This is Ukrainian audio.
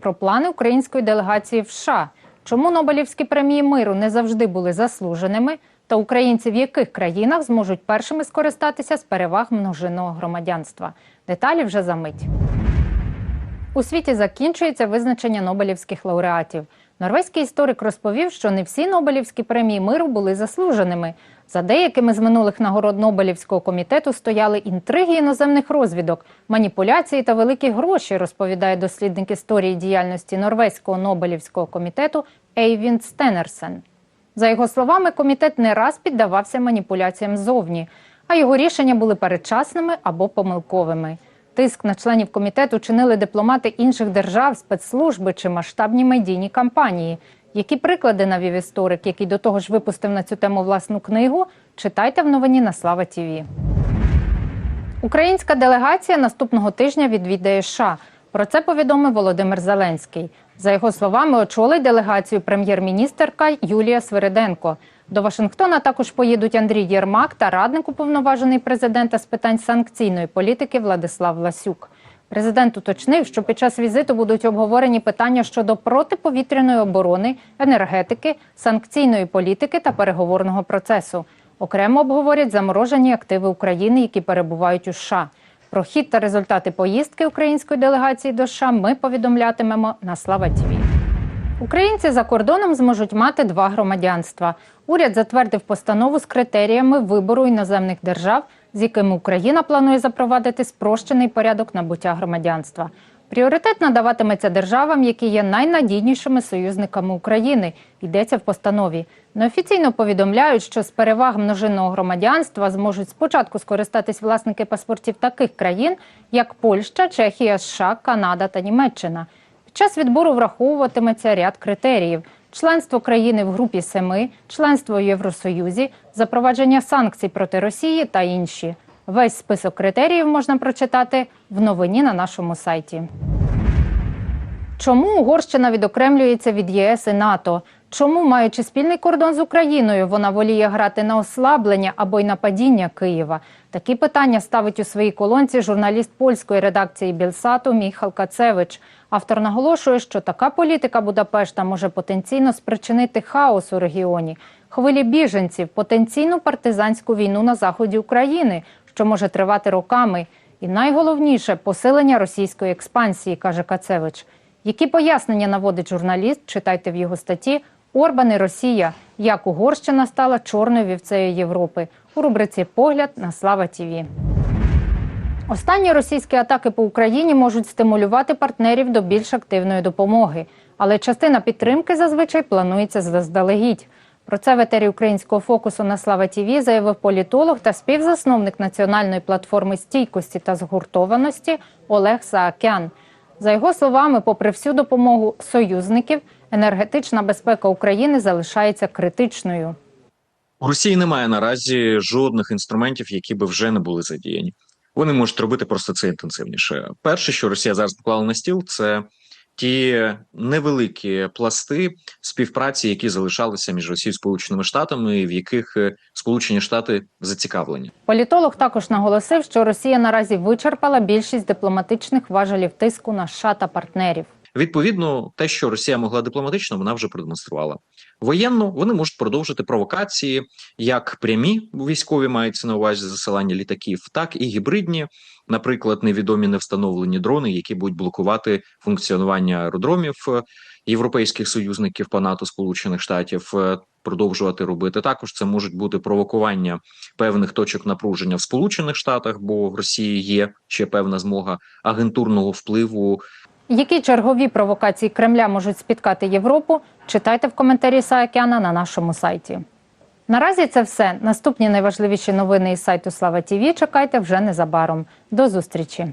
про плани української делегації в США, чому Нобелівські премії миру не завжди були заслуженими, та українці в яких країнах зможуть першими скористатися з переваг множинного громадянства. Деталі вже за мить. У світі закінчується визначення Нобелівських лауреатів. Норвезький історик розповів, що не всі Нобелівські премії миру були заслуженими. За деякими з минулих нагород Нобелівського комітету стояли інтриги іноземних розвідок, маніпуляції та великі гроші, розповідає дослідник історії діяльності Норвезького Нобелівського комітету Ейвін Стенерсен. За його словами, комітет не раз піддавався маніпуляціям ззовні, а його рішення були передчасними або помилковими. Тиск на членів комітету чинили дипломати інших держав, спецслужби чи масштабні медійні кампанії. Які приклади навів історик, який до того ж випустив на цю тему власну книгу? Читайте в новині на Слава Тіві. Українська делегація наступного тижня відвідає США. Про це повідомив Володимир Зеленський. За його словами, очолить делегацію прем'єр-міністерка Юлія Свириденко. До Вашингтона також поїдуть Андрій Єрмак та радник уповноважений президента з питань санкційної політики Владислав Ласюк. Президент уточнив, що під час візиту будуть обговорені питання щодо протиповітряної оборони, енергетики, санкційної політики та переговорного процесу. Окремо обговорять заморожені активи України, які перебувають у США. Про хід та результати поїздки української делегації до США ми повідомлятимемо на Слава ТІВІ. Українці за кордоном зможуть мати два громадянства. Уряд затвердив постанову з критеріями вибору іноземних держав, з якими Україна планує запровадити спрощений порядок набуття громадянства. Пріоритет надаватиметься державам, які є найнадійнішими союзниками України. Йдеться в постанові. Неофіційно повідомляють, що з переваг множинного громадянства зможуть спочатку скористатись власники паспортів таких країн, як Польща, Чехія, США, Канада та Німеччина. Під час відбору враховуватиметься ряд критеріїв: членство країни в групі семи, членство у Євросоюзі, запровадження санкцій проти Росії та інші. Весь список критеріїв можна прочитати в новині на нашому сайті. Чому Угорщина відокремлюється від ЄС і НАТО? Чому, маючи спільний кордон з Україною, вона воліє грати на ослаблення або й на падіння Києва? Такі питання ставить у своїй колонці журналіст польської редакції Білсату Міхал Кацевич. Автор наголошує, що така політика Будапешта може потенційно спричинити хаос у регіоні, хвилі біженців, потенційну партизанську війну на заході України, що може тривати роками. І найголовніше посилення російської експансії, каже Кацевич. Які пояснення наводить журналіст? Читайте в його статті Орбан і Росія. Як Угорщина стала чорною вівцею Європи у рубриці Погляд на Слава Тіві. Останні російські атаки по Україні можуть стимулювати партнерів до більш активної допомоги, але частина підтримки зазвичай планується заздалегідь. Про це в етері українського фокусу на Слава Тіві заявив політолог та співзасновник національної платформи стійкості та згуртованості Олег Саакян. За його словами, попри всю допомогу союзників, енергетична безпека України залишається критичною. У Росії немає наразі жодних інструментів, які би вже не були задіяні. Вони можуть робити просто це інтенсивніше. Перше, що Росія зараз поклала на стіл, це ті невеликі пласти співпраці, які залишалися між Росією і Сполученими Штатами, в яких е, Сполучені Штати зацікавлені. Політолог також наголосив, що Росія наразі вичерпала більшість дипломатичних важелів тиску на США та партнерів. Відповідно, те, що Росія могла дипломатично, вона вже продемонструвала. Воєнно вони можуть продовжити провокації, як прямі військові мається на увазі засилання літаків, так і гібридні, наприклад, невідомі невстановлені дрони, які будуть блокувати функціонування аеродромів е, європейських союзників по НАТО Сполучених Штатів. е, Продовжувати робити також це можуть бути провокування певних точок напруження в Сполучених Штатах, бо в Росії є ще певна змога агентурного впливу Які чергові провокації Кремля можуть спіткати Європу? Читайте в коментарі Саакяна на нашому сайті. Наразі це все. Наступні найважливіші новини із сайту Слава Тіві чекайте вже незабаром. До зустрічі.